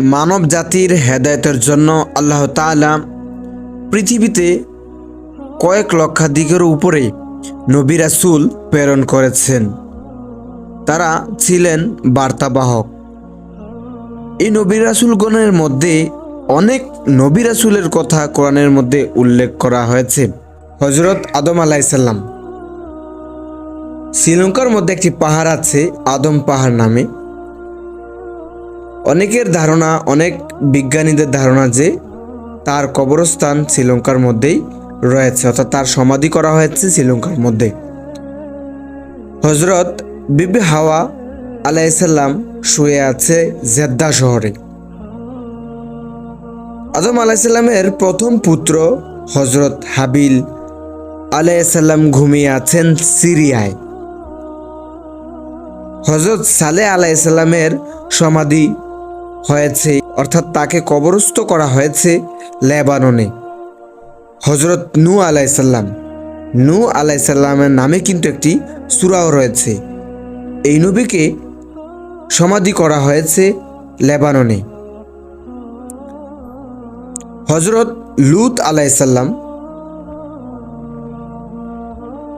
মানব জাতির হেদায়তের জন্য আল্লাহ তাআলা পৃথিবীতে কয়েক লক্ষাধিকের উপরে নবী রাসূল প্রেরণ করেছেন। তারা ছিলেন বার্তাবাহক। এই নবী রাসূলগণের মধ্যে অনেক নবী রাসূলের কথা কোরআনের মধ্যে উল্লেখ করা হয়েছে। হজরত আদম আলাইসাল্লাম শ্রীলঙ্কার মধ্যে একটি পাহাড় আছে, আদম পাহাড় নামে। অনেকের ধারণা, অনেক বিজ্ঞানীদের ধারণা যে তার কবরস্থান শ্রীলঙ্কার মধ্যেই রয়েছে, অর্থাৎ তার সমাধি করা হয়েছে শ্রীলঙ্কার মধ্যে। হজরত বিবি হাওয়া আলাইসাল্লাম শুয়ে আছে জেদ্দা শহরে। আদম আলাইসাল্লামের প্রথম পুত্র হজরত হাবিল আলাইসাল্লাম ঘুমিয়ে আছেন সিরিয়ায়। হজরত সালে আলাইসাল্লামের সমাধি হয়েছে, অর্থাৎ তাকে কবরস্থ করা হয়েছে লেবাননে। হজরত নু আলাইসাল্লাম নু আলাইসাল্লামের নামে কিন্তু একটি সুরাও রয়েছে। এই নবীকে সমাধি করা হয়েছে লেবাননে। হজরত লুত আলাইসাল্লাম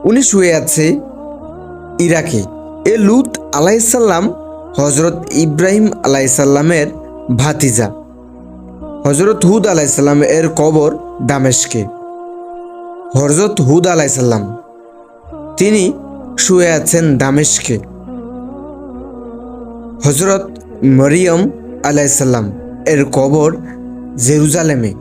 উনি শুয়ে আছে ইরাকে। এ লুত আলাইসাল্লাম হজরত ইব্রাহিম আলাইসাল্লামের ভাতিজা। হজরত হুদ আলাইসাল্লাম এর কবর দামেশকে হজরত হুদ আলাইসাল্লাম তিনি শুয়ে আছেন দামেশকে হজরত মরিয়ম আলাইসাল্লাম এর কবর জেরুজালেমে।